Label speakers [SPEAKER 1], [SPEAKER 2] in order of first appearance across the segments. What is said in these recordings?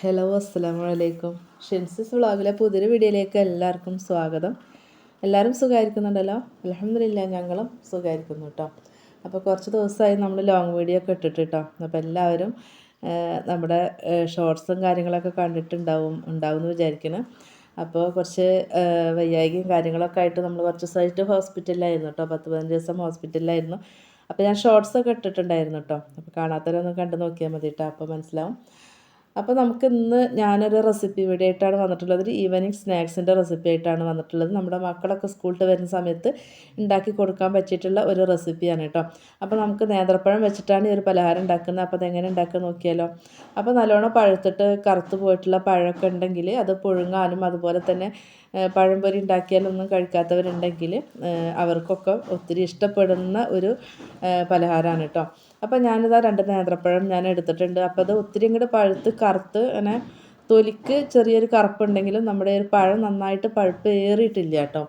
[SPEAKER 1] Hello അസ്സാമലൈക്കും ഷിൻസിസ് വ്ളോഗിലെ പുതിയൊരു വീഡിയോയിലേക്ക് എല്ലാവർക്കും സ്വാഗതം. എല്ലാവരും സുഖമായിരിക്കുന്നുണ്ടല്ലോ അലഹമില്ല ഞങ്ങളും സുഖമായിരിക്കുന്നു കേട്ടോ അപ്പോൾ കുറച്ച് ദിവസമായി നമ്മൾ ലോങ് വീഡിയോ ഒക്കെ ഇട്ടിട്ട് കേട്ടോ അപ്പോൾ എല്ലാവരും നമ്മുടെ ഷോർട്സും കാര്യങ്ങളൊക്കെ കണ്ടിട്ടുണ്ടാവും ഉണ്ടാവും എന്ന് വിചാരിക്കണം. അപ്പോൾ കുറച്ച് വയ്യായികയും കാര്യങ്ങളൊക്കെ ആയിട്ട് നമ്മൾ കുറച്ച് ദിവസമായിട്ട് ഹോസ്പിറ്റലിലായിരുന്നു കേട്ടോ പത്ത് പതിനഞ്ച് ദിവസം ഹോസ്പിറ്റലിലായിരുന്നു. അപ്പോൾ ഞാൻ ഷോർട്സൊക്കെ ഇട്ടിട്ടുണ്ടായിരുന്നു കേട്ടോ അപ്പോൾ കാണാത്തവരൊന്ന് കണ്ടു നോക്കിയാൽ മതി കേട്ടോ അപ്പോൾ മനസ്സിലാവും. അപ്പോൾ നമുക്ക് ഇന്ന് ഞാനൊരു റെസിപ്പി വീഡിയോ ആയിട്ടാണ് വന്നിട്ടുള്ളത്. ഒരു ഈവനിങ് സ്നാക്സിന്റെ റെസിപ്പി ആയിട്ടാണ് വന്നിട്ടുള്ളത്. നമ്മുടെ മക്കളൊക്കെ സ്കൂളിൽ വരുന്ന സമയത്ത് ഉണ്ടാക്കി കൊടുക്കാൻ പറ്റിയിട്ടുള്ള ഒരു റെസിപ്പിയാണ് കേട്ടോ അപ്പോൾ നമുക്ക് നേന്ത്രപ്പഴം വെച്ചിട്ടാണ് ഈ ഒരു പലഹാരം ഉണ്ടാക്കുന്നത്. അപ്പോൾ അതെങ്ങനെ ഉണ്ടാക്കുക നോക്കിയാലോ? അപ്പോൾ നല്ലോണം പഴുത്തിട്ട് കറുത്ത് പോയിട്ടുള്ള പഴമൊക്കെ ഉണ്ടെങ്കിൽ അത് പുഴുങ്ങാനും അതുപോലെ തന്നെ പഴംപൊരി ഉണ്ടാക്കിയാലൊന്നും കഴിക്കാത്തവരുണ്ടെങ്കിൽ അവർക്കൊക്കെ ഒത്തിരി ഇഷ്ടപ്പെടുന്ന ഒരു പലഹാരമാണ് കേട്ടോ അപ്പോൾ ഞാനിതാ രണ്ട് നേന്ത്രപ്പഴം ഞാൻ എടുത്തിട്ടുണ്ട്. അപ്പോൾ അത് ഒത്തിരി ഇങ്ങോട്ട് പഴുത്ത് കറുത്ത് അങ്ങനെ തൊലിക്ക് ചെറിയൊരു കറുപ്പുണ്ടെങ്കിലും നമ്മുടെ ഒരു പഴം നന്നായിട്ട് പഴുപ്പ് ഏറിയിട്ടില്ല കേട്ടോ.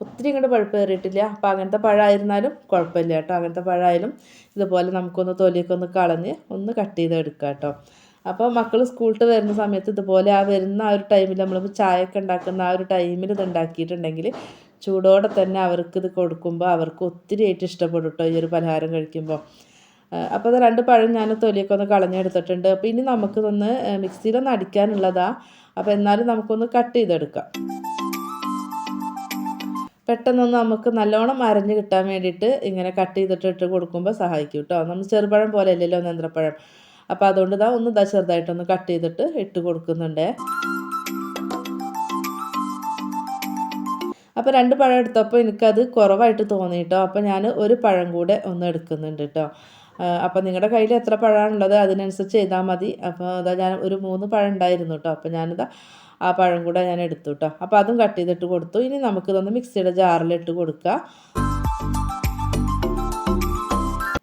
[SPEAKER 1] ഒത്തിരി ഇങ്ങോട്ട് പഴുപ്പ് ഏറിയിട്ടില്ല അപ്പോൾ അങ്ങനത്തെ പഴമായിരുന്നാലും കുഴപ്പമില്ല കേട്ടോ. അങ്ങനത്തെ പഴമായാലും ഇതുപോലെ നമുക്കൊന്ന് തൊലിയൊക്കെ ഒന്ന് കളഞ്ഞ് ഒന്ന് കട്ട് ചെയ്ത് എടുക്കാം കേട്ടോ. അപ്പോൾ മക്കൾ സ്കൂളിൽ വരുന്ന സമയത്ത് ഇതുപോലെ ആ വരുന്ന ആ ഒരു ടൈമിൽ നമ്മളിപ്പോൾ ചായ ഒക്കെ ഉണ്ടാക്കുന്ന ആ ഒരു ടൈമിൽ ഇത് ഉണ്ടാക്കിയിട്ടുണ്ടെങ്കിൽ ചൂടോടെ തന്നെ അവർക്ക് ഇത് കൊടുക്കുമ്പോൾ അവർക്ക് ഒത്തിരി ആയിട്ട് ഇഷ്ടപ്പെടും കേട്ടോ ഈ ഒരു പലഹാരം കഴിക്കുമ്പോൾ അപ്പോൾ അത് രണ്ട് പഴം ഞാൻ തൊലിയൊക്കെ ഒന്ന് കളഞ്ഞെടുത്തിട്ടുണ്ട്. അപ്പോൾ ഇനി നമുക്കിതൊന്ന് മിക്സിയിലൊന്ന് അടിക്കാനുള്ളതാ. അപ്പോൾ എന്നാലും നമുക്കൊന്ന് കട്ട് ചെയ്തെടുക്കാം. പെട്ടെന്നൊന്ന് നമുക്ക് നല്ലോണം അരഞ്ഞ് കിട്ടാൻ വേണ്ടിയിട്ട് ഇങ്ങനെ കട്ട് ചെയ്തിട്ട് ഇട്ട് കൊടുക്കുമ്പോൾ സഹായിക്കും കേട്ടോ നമ്മൾ ചെറുപഴം പോലെ അല്ലല്ലോ നേന്ത്രപ്പഴം. അപ്പോൾ അതുകൊണ്ട് ഇതാ ഒന്ന് ഇതാ ചെറുതായിട്ടൊന്ന് കട്ട് ചെയ്തിട്ട് ഇട്ട് കൊടുക്കുന്നുണ്ട്. അപ്പോൾ രണ്ട് പഴം എടുത്തപ്പോൾ എനിക്കത് കുറവായിട്ട് തോന്നി കേട്ടോ അപ്പോൾ ഞാൻ ഒരു പഴം കൂടെ ഒന്ന് എടുക്കുന്നുണ്ട് കേട്ടോ അപ്പോൾ നിങ്ങളുടെ കയ്യിൽ എത്ര പഴമാണുള്ളത് അതിനനുസരിച്ച് ചെയ്താൽ മതി. അപ്പോൾ അതാ ഞാൻ ഒരു മൂന്ന് പഴം ഉണ്ടായിരുന്നു കേട്ടോ അപ്പോൾ ഞാനിതാ ആ പഴം കൂടെ ഞാൻ എടുത്തു കേട്ടോ അപ്പോൾ അതും കട്ട് ചെയ്തിട്ട് കൊടുത്തു. ഇനി നമുക്കിതൊന്ന് മിക്സിയുടെ ജാറിലിട്ട് കൊടുക്കുക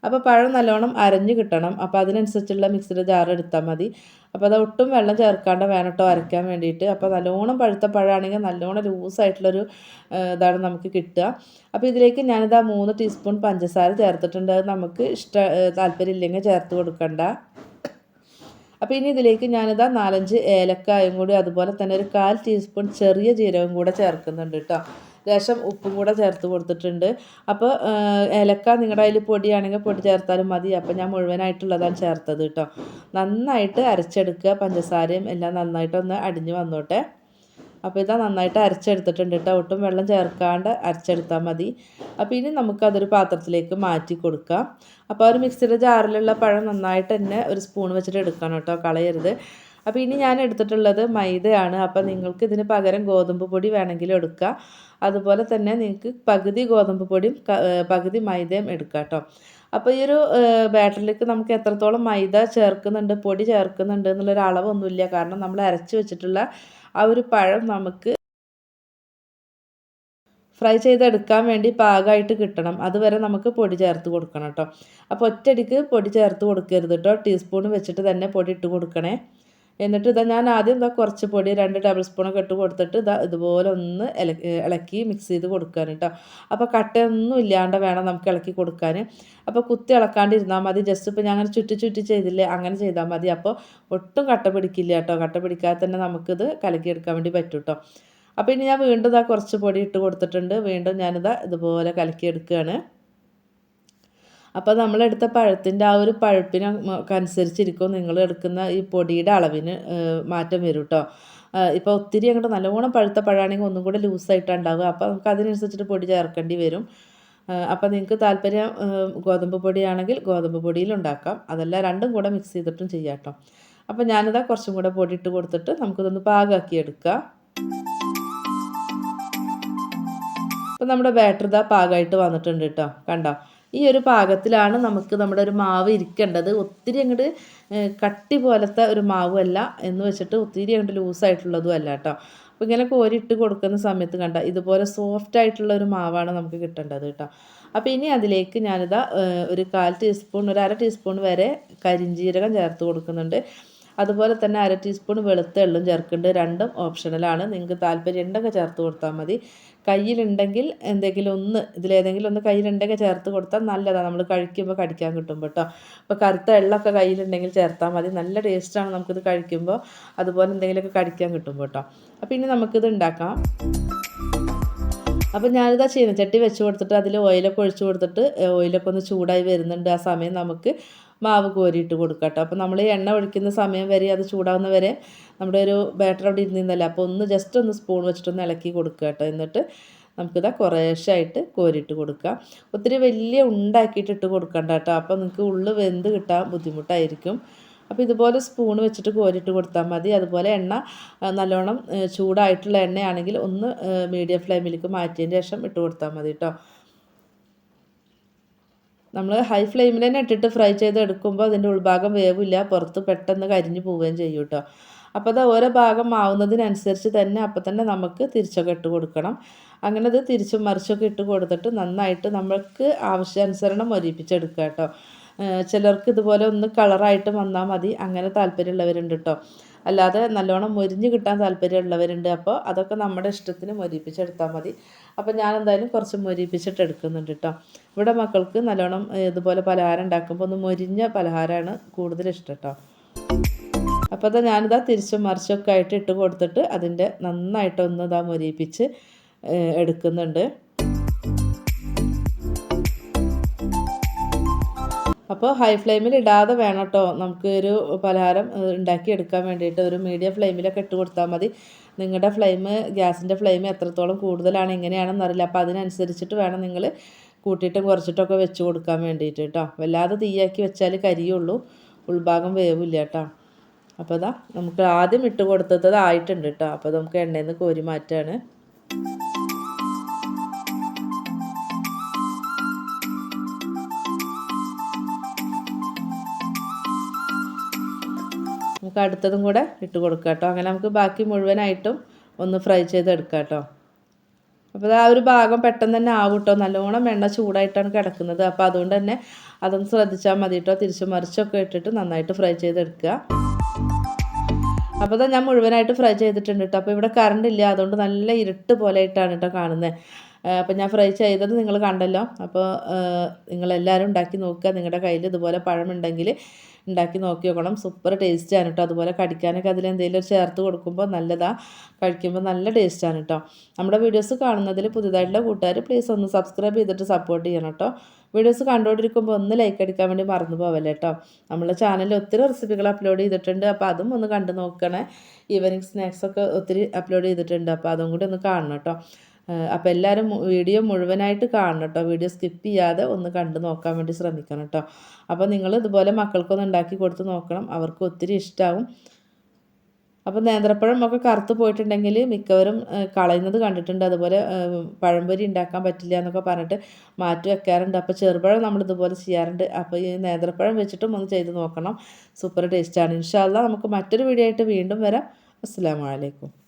[SPEAKER 1] അപ്പോൾ പഴം നല്ലോണം അരഞ്ഞ് കിട്ടണം. അപ്പോൾ അതിനനുസരിച്ചുള്ള മിക്സിയുടെ ജാർ എടുത്താൽ മതി. അപ്പോൾ അത് ഒട്ടും വെള്ളം ചേർക്കാണ്ട് വേണം കേട്ടോ അരയ്ക്കാൻ വേണ്ടിയിട്ട്. അപ്പോൾ നല്ലോണം പഴുത്ത പഴമാണെങ്കിൽ നല്ലോണം ലൂസായിട്ടുള്ളൊരു ഇതാണ് നമുക്ക് കിട്ടുക. അപ്പോൾ ഇതിലേക്ക് ഞാനിതാ മൂന്ന് ടീസ്പൂൺ പഞ്ചസാര ചേർത്തിട്ടുണ്ട്. അത് നമുക്ക് ഇഷ്ട താല്പര്യമില്ലെങ്കിൽ ചേർത്ത് കൊടുക്കണ്ട. അപ്പോൾ ഇനി ഇതിലേക്ക് ഞാനിതാ നാലഞ്ച് ഏലക്കായും കൂടി അതുപോലെ തന്നെ ഒരു കാൽ ടീസ്പൂൺ ചെറിയ ജീരകം കൂടെ ചേർക്കുന്നുണ്ട് കേട്ടോ. ലേശം ഉപ്പും കൂടെ ചേർത്ത് കൊടുത്തിട്ടുണ്ട്. അപ്പോൾ ഏലക്ക നിങ്ങളുടെ അതിൽ പൊടിയാണെങ്കിൽ പൊടി ചേർത്താലും മതി. അപ്പോൾ ഞാൻ മുഴുവനായിട്ടുള്ളതാണ് ചേർത്തത് കേട്ടോ നന്നായിട്ട് അരച്ചെടുക്കുക പഞ്ചസാരയും എല്ലാം നന്നായിട്ടൊന്ന് അടിഞ്ഞു വന്നോട്ടെ. അപ്പോൾ ഇതാ നന്നായിട്ട് അരച്ചെടുത്തിട്ടുണ്ട് കേട്ടോ ഒട്ടും വെള്ളം ചേർക്കാണ്ട് അരച്ചെടുത്താൽ മതി. അപ്പോൾ ഇനി നമുക്കതൊരു പാത്രത്തിലേക്ക് മാറ്റി കൊടുക്കാം. അപ്പോൾ ഒരു മിക്സിയുടെ ജാറിലുള്ള പഴം നന്നായിട്ട് തന്നെ ഒരു സ്പൂൺ വെച്ചിട്ട് എടുക്കണം കേട്ടോ കളയരുത്. അപ്പോൾ ഇനി ഞാൻ എടുത്തിട്ടുള്ളത് മൈദയാണ്. അപ്പോൾ നിങ്ങൾക്ക് ഇതിന് പകരം ഗോതമ്പ് പൊടി വേണമെങ്കിലും എടുക്കുക അതുപോലെ തന്നെ നിങ്ങൾക്ക് പകുതി ഗോതമ്പ് പൊടിയും പകുതി മൈദയും എടുക്കുക കേട്ടോ അപ്പോൾ ഈ ഒരു ബാറ്ററിലേക്ക് നമുക്ക് എത്രത്തോളം മൈദ ചേർക്കുന്നുണ്ട് പൊടി ചേർക്കുന്നുണ്ട് എന്നുള്ളൊരു അളവൊന്നുമില്ല. കാരണം നമ്മൾ അരച്ച് വെച്ചിട്ടുള്ള ആ ഒരു പഴം നമുക്ക് ഫ്രൈ ചെയ്തെടുക്കാൻ വേണ്ടി പാകമായിട്ട് കിട്ടണം. അതുവരെ നമുക്ക് പൊടി ചേർത്ത് കൊടുക്കണം കേട്ടോ അപ്പോൾ ഒറ്റയടിക്ക് പൊടി ചേർത്ത് കൊടുക്കരുത് കേട്ടോ ടീസ്പൂൺ വെച്ചിട്ട് തന്നെ പൊടി ഇട്ട് കൊടുക്കണേ. എന്നിട്ട് ഇതാ ഞാൻ ആദ്യം ഇതാ കുറച്ച് പൊടി രണ്ട് ടേബിൾ സ്പൂണൊക്കെ ഇട്ട് കൊടുത്തിട്ട് ഇതാ ഇതുപോലെ ഒന്ന് ഇളക്കി മിക്സ് ചെയ്ത് കൊടുക്കാൻ കേട്ടോ. അപ്പോൾ കട്ടയൊന്നും ഇല്ലാണ്ട് വേണം നമുക്ക് ഇളക്കി കൊടുക്കാൻ അപ്പോൾ കുത്തി ഇളക്കാണ്ടിരുന്നാൽ മതി. ജസ്റ്റ് ഇപ്പോൾ ഞാൻ അങ്ങനെ ചുറ്റി ചുറ്റി ചെയ്തില്ലേ അങ്ങനെ ചെയ്താൽ മതി. അപ്പോൾ ഒട്ടും കട്ട പിടിക്കില്ല കേട്ടോ. കട്ട പിടിക്കാതെ തന്നെ നമുക്കിത് കലക്കിയെടുക്കാൻ വേണ്ടി പറ്റും കേട്ടോ. അപ്പോൾ ഇനി ഞാൻ വീണ്ടും ഇതാ കുറച്ച് പൊടി ഇട്ട് കൊടുത്തിട്ടുണ്ട്. വീണ്ടും ഞാനിതാ ഇതുപോലെ കലക്കിയെടുക്കുകയാണ് അപ്പോൾ നമ്മളെടുത്ത പഴത്തിന്റെ ആ ഒരു പഴുപ്പിന് അനുസരിച്ചിരിക്കും നിങ്ങൾ എടുക്കുന്ന ഈ പൊടിയുടെ അളവിന് മാറ്റം വരും കേട്ടോ ഇപ്പോൾ ഒത്തിരി അങ്ങോട്ട് നല്ലോണം പഴുത്ത പഴമാണെങ്കിൽ ഒന്നും കൂടെ ലൂസായിട്ടാണ് ഉണ്ടാവുക. അപ്പോൾ നമുക്ക് അതിനനുസരിച്ചിട്ട് പൊടി ചേർക്കേണ്ടി വരും. അപ്പോൾ നിങ്ങൾക്ക് താല്പര്യം ഗോതമ്പ് പൊടിയാണെങ്കിൽ ഗോതമ്പ് പൊടിയിൽ ഉണ്ടാക്കാം. അതല്ല രണ്ടും കൂടെ മിക്സ് ചെയ്തിട്ടും ചെയ്യാം കേട്ടോ അപ്പോൾ ഞാനിതാ കുറച്ചും കൂടെ പൊടി ഇട്ട് കൊടുത്തിട്ട് നമുക്കിതൊന്ന് പാകമാക്കി എടുക്കാം. അപ്പോൾ നമ്മുടെ ബാറ്റർ ഇതാ പാകമായിട്ട് വന്നിട്ടുണ്ട് കേട്ടോ കണ്ടോ? ഈ ഒരു പാകത്തിലാണ് നമുക്ക് നമ്മുടെ ഒരു മാവ് ഇരിക്കേണ്ടത്. ഒത്തിരി അങ്ങോട്ട് കട്ടി പോലത്തെ ഒരു മാവുമല്ല എന്ന് വെച്ചിട്ട് ഒത്തിരി അങ്ങോട്ട് ലൂസായിട്ടുള്ളതും അല്ല കേട്ടോ അപ്പോൾ ഇങ്ങനെ കോരിയിട്ട് കൊടുക്കുന്ന സമയത്ത് കണ്ട ഇതുപോലെ സോഫ്റ്റ് ആയിട്ടുള്ള ഒരു മാവാണ് നമുക്ക് കിട്ടേണ്ടത് കേട്ടോ അപ്പോൾ ഇനി അതിലേക്ക് ഞാനിതാ ഒരു കാൽ ടീസ്പൂൺ ഒരു അര ടീസ്പൂൺ വരെ കരിഞ്ജീരകം ചേർത്ത് കൊടുക്കുന്നുണ്ട്. അതുപോലെ തന്നെ അര ടീസ്പൂൺ വെളുത്ത എള്ളും ചേർക്കുന്നുണ്ട് രണ്ടും ഓപ്ഷണലാണ് നിങ്ങൾക്ക് താല്പര്യം ഉണ്ടെങ്കിൽ ചേർത്ത് കൊടുത്താൽ മതി. കയ്യിലുണ്ടെങ്കിൽ എന്തെങ്കിലും ഒന്ന് ഇതിലേതെങ്കിലും ഒന്ന് കയ്യിലുണ്ടെങ്കിൽ ചേർത്ത് കൊടുത്താൽ നല്ലതാണ്. നമ്മൾ കഴിക്കുമ്പോൾ കടിക്കാൻ കിട്ടും കേട്ടോ. അപ്പോൾ കറുത്ത എള്ളൊക്കെ കയ്യിലുണ്ടെങ്കിൽ ചേർത്താൽ മതി. നല്ല ടേസ്റ്റാണ് നമുക്കിത് കഴിക്കുമ്പോൾ. അതുപോലെ എന്തെങ്കിലുമൊക്കെ കടിക്കാൻ കിട്ടും കേട്ടോ. അപ്പോൾ ഇനി നമുക്കിത് ഉണ്ടാക്കാം. അപ്പം ഞാനിതാ ചീനച്ചട്ടി വെച്ച് കൊടുത്തിട്ട് അതിൽ ഓയിലൊക്കെ ഒഴിച്ചു കൊടുത്തിട്ട് ഓയിലൊക്കെ ഒന്ന് ചൂടായി വരുന്നുണ്ട് ആ സമയം നമുക്ക് മാവ് കോരിയിട്ട് കൊടുക്കാം കേട്ടോ അപ്പോൾ നമ്മൾ എണ്ണ ഒഴിക്കുന്ന സമയം വരെ അത് ചൂടാവുന്ന വരെ നമ്മുടെ ഒരു ബാറ്റർ അവിടെ ഇരുന്നിരുന്നല്ല. അപ്പോൾ ഒന്ന് ജസ്റ്റ് ഒന്ന് സ്പൂൺ വെച്ചിട്ടൊന്ന് ഇളക്കി കൊടുക്കുക കേട്ടോ എന്നിട്ട് നമുക്കിതാ കുറേശ്ശായിട്ട് കോരിയിട്ട് കൊടുക്കാം. ഒത്തിരി വലിയ ഉണ്ടാക്കിയിട്ട് ഇട്ട് കൊടുക്കണ്ട കേട്ടോ അപ്പോൾ നിങ്ങൾക്ക് ഉള്ളു വെന്ത് കിട്ടാൻ ബുദ്ധിമുട്ടായിരിക്കും. അപ്പോൾ ഇതുപോലെ സ്പൂൺ വെച്ചിട്ട് കോരിട്ട് കൊടുത്താൽ മതി. അതുപോലെ എണ്ണ നല്ലോണം ചൂടായിട്ടുള്ള എണ്ണയാണെങ്കിൽ ഒന്ന് മീഡിയം ഫ്ലെയിമിലേക്ക് മാറ്റിയതിന് ശേഷം ഇട്ട് കൊടുത്താൽ മതി കേട്ടോ നമ്മൾ ഹൈ ഫ്ലെയിമിൽ തന്നെ ഇട്ടിട്ട് ഫ്രൈ ചെയ്ത് എടുക്കുമ്പോൾ അതിന്റെ ഉൾഭാഗം വേവില്ല. പുറത്ത് പെട്ടെന്ന് കരിഞ്ഞു പോവുകയും ചെയ്യും കേട്ടോ. അപ്പോൾ അത് ഓരോ ഭാഗം ആവുന്നതിനനുസരിച്ച് തന്നെ അപ്പോൾ തന്നെ നമുക്ക് തിരിച്ചൊക്കെ ഇട്ട് കൊടുക്കണം. അങ്ങനെ അത് തിരിച്ചും മറിച്ചൊക്കെ ഇട്ട് കൊടുത്തിട്ട് നന്നായിട്ട് നമ്മൾക്ക് ആവശ്യാനുസരണം മൊരിപ്പിച്ചെടുക്കുക കേട്ടോ. ചിലർക്ക് ഇതുപോലെ ഒന്ന് കളറായിട്ട് വന്നാൽ മതി. അങ്ങനെ താല്പര്യമുള്ളവരുണ്ട് കേട്ടോ അല്ലാതെ നല്ലോണം മൊരിഞ്ഞ് കിട്ടാൻ താല്പര്യമുള്ളവരുണ്ട്. അപ്പോൾ അതൊക്കെ നമ്മുടെ ഇഷ്ടത്തിന് മൊരിപ്പിച്ചെടുത്താൽ മതി. അപ്പോൾ ഞാൻ എന്തായാലും കുറച്ച് മൊരിപ്പിച്ചിട്ട് എടുക്കുന്നുണ്ട് കേട്ടോ ഇവിടെ മക്കൾക്ക് നല്ലോണം ഇതുപോലെ പലഹാരം ഉണ്ടാക്കുമ്പോൾ ഒന്ന് മൊരിഞ്ഞ പലഹാരമാണ് കൂടുതൽ ഇഷ്ടം കേട്ടോ അപ്പോൾ അതാ ഞാനിതാ തിരിച്ചും മറിച്ചൊക്കെ ആയിട്ട് ഇട്ട് കൊടുത്തിട്ട് അതിന്റെ നന്നായിട്ടൊന്ന് ഇതാ മൊരിപ്പിച്ച് എടുക്കുന്നുണ്ട്. അപ്പോൾ ഹൈ ഫ്ലെയിമിൽ ഇടാതെ വേണം കേട്ടോ നമുക്ക് ഒരു പലഹാരം ഉണ്ടാക്കിയെടുക്കാൻ വേണ്ടിയിട്ട് ഒരു മീഡിയം ഫ്ലെയിമിലൊക്കെ ഇട്ട് കൊടുത്താൽ മതി. നിങ്ങളുടെ ഫ്ലെയിം ഗ്യാസിന്റെ ഫ്ലെയിം എത്രത്തോളം കൂടുതലാണ് എങ്ങനെയാണെന്ന് അറിയില്ല. അപ്പോൾ അതിനനുസരിച്ചിട്ട് വേണം നിങ്ങൾ കൂട്ടിയിട്ടും കുറച്ചിട്ടൊക്കെ വെച്ച് കൊടുക്കാൻ വേണ്ടിയിട്ട് കേട്ടോ വല്ലാതെ തീയാക്കി വെച്ചാൽ കരിയുള്ളൂ. ഉൾഭാഗം വേവില്ല കേട്ടോ അപ്പോൾ അതാ നമുക്ക് ആദ്യം ഇട്ട് കൊടുത്തത് ആയിട്ടുണ്ട് കേട്ടോ അപ്പോൾ നമുക്ക് എണ്ണയിൽ നിന്ന് കോരി മാറ്റാണ്. നമുക്ക് അടുത്തതും കൂടെ ഇട്ട് കൊടുക്കാം കേട്ടോ. അങ്ങനെ നമുക്ക് ബാക്കി മുഴുവനായിട്ടും ഒന്ന് ഫ്രൈ ചെയ്തെടുക്കാം കേട്ടോ. അപ്പോൾ ആ ഒരു ഭാഗം പെട്ടെന്ന് തന്നെ ആവും കേട്ടോ. നല്ലോണം എണ്ണ ചൂടായിട്ടാണ് കിടക്കുന്നത്. അപ്പോൾ അതുകൊണ്ട് തന്നെ അതൊന്ന് ശ്രദ്ധിച്ചാൽ മതി കേട്ടോ. തിരിച്ചു മറിച്ചൊക്കെ ഇട്ടിട്ട് നന്നായിട്ട് ഫ്രൈ ചെയ്തെടുക്കുക. അപ്പോൾ ഞാൻ മുഴുവനായിട്ട് ഫ്രൈ ചെയ്തിട്ടുണ്ട് കേട്ടോ. അപ്പോൾ ഇവിടെ കറണ്ട് ഇല്ല. അതുകൊണ്ട് നല്ല ഇരുട്ട് പോലെ ആയിട്ടാണ് കേട്ടോ കാണുന്നത്. അപ്പോൾ ഞാൻ ഫ്രൈ ചെയ്തത് നിങ്ങൾ കണ്ടല്ലോ. അപ്പോൾ നിങ്ങളെല്ലാവരും ഉണ്ടാക്കി നോക്കുക. നിങ്ങളുടെ കയ്യിൽ ഇതുപോലെ പഴമുണ്ടെങ്കിൽ ഉണ്ടാക്കി നോക്കി നോക്കണം സൂപ്പർ ടേസ്റ്റാണ് കേട്ടോ അതുപോലെ കടിക്കാനൊക്കെ അതിൽ എന്തെങ്കിലും ചേർത്ത് കൊടുക്കുമ്പോൾ നല്ലതാണ് കഴിക്കുമ്പോൾ നല്ല ടേസ്റ്റാണ് കേട്ടോ നമ്മുടെ വീഡിയോസ് കാണുന്നതിൽ പുതുതായിട്ടുള്ള കൂട്ടുകാർ പ്ലീസ് ഒന്ന് സബ്സ്ക്രൈബ് ചെയ്തിട്ട് സപ്പോർട്ട് ചെയ്യണം കേട്ടോ വീഡിയോസ് കണ്ടുകൊണ്ടിരിക്കുമ്പോൾ ഒന്ന് ലൈക്ക് അടിക്കാൻ വേണ്ടി മറന്നു പോവല്ലേ കേട്ടോ നമ്മുടെ ചാനലിൽ ഒത്തിരി റെസിപ്പികൾ അപ്ലോഡ് ചെയ്തിട്ടുണ്ട്. അപ്പോൾ അതും ഒന്ന് കണ്ടു നോക്കണേ. ഈവനിങ് സ്നാക്സൊക്കെ ഒത്തിരി അപ്ലോഡ് ചെയ്തിട്ടുണ്ട്. അപ്പോൾ അതും കൂടി ഒന്ന് കാണണം കേട്ടോ അപ്പോൾ എല്ലാവരും വീഡിയോ മുഴുവനായിട്ട് കാണണം കേട്ടോ വീഡിയോ സ്കിപ്പ് ചെയ്യാതെ ഒന്ന് കണ്ടു നോക്കാൻ വേണ്ടി ശ്രമിക്കണം കേട്ടോ അപ്പോൾ നിങ്ങൾ ഇതുപോലെ മക്കൾക്കൊന്ന് ഉണ്ടാക്കി കൊടുത്ത് നോക്കണം. അവർക്ക് ഒത്തിരി ഇഷ്ടമാവും അപ്പോൾ നേന്ത്രപ്പഴം ഒക്കെ കറുത്ത് പോയിട്ടുണ്ടെങ്കിൽ മിക്കവരും കളയുന്നത് കണ്ടിട്ടുണ്ട്. അതുപോലെ പഴംപൊരി ഉണ്ടാക്കാൻ പറ്റില്ല എന്നൊക്കെ പറഞ്ഞിട്ട് മാറ്റി വെക്കാറുണ്ട്. അപ്പോൾ ചെറുപഴം നമ്മൾ ഇതുപോലെ ചെയ്യാറുണ്ട്. അപ്പോൾ ഈ നേന്ത്രപ്പഴം വെച്ചിട്ടും ഒന്ന് ചെയ്ത് നോക്കണം. സൂപ്പർ ടേസ്റ്റാണ് ഇൻഷാല്ല നമുക്ക് മറ്റൊരു വീഡിയോ ആയിട്ട് വീണ്ടും വരാം. അസ്സാം വലൈക്കും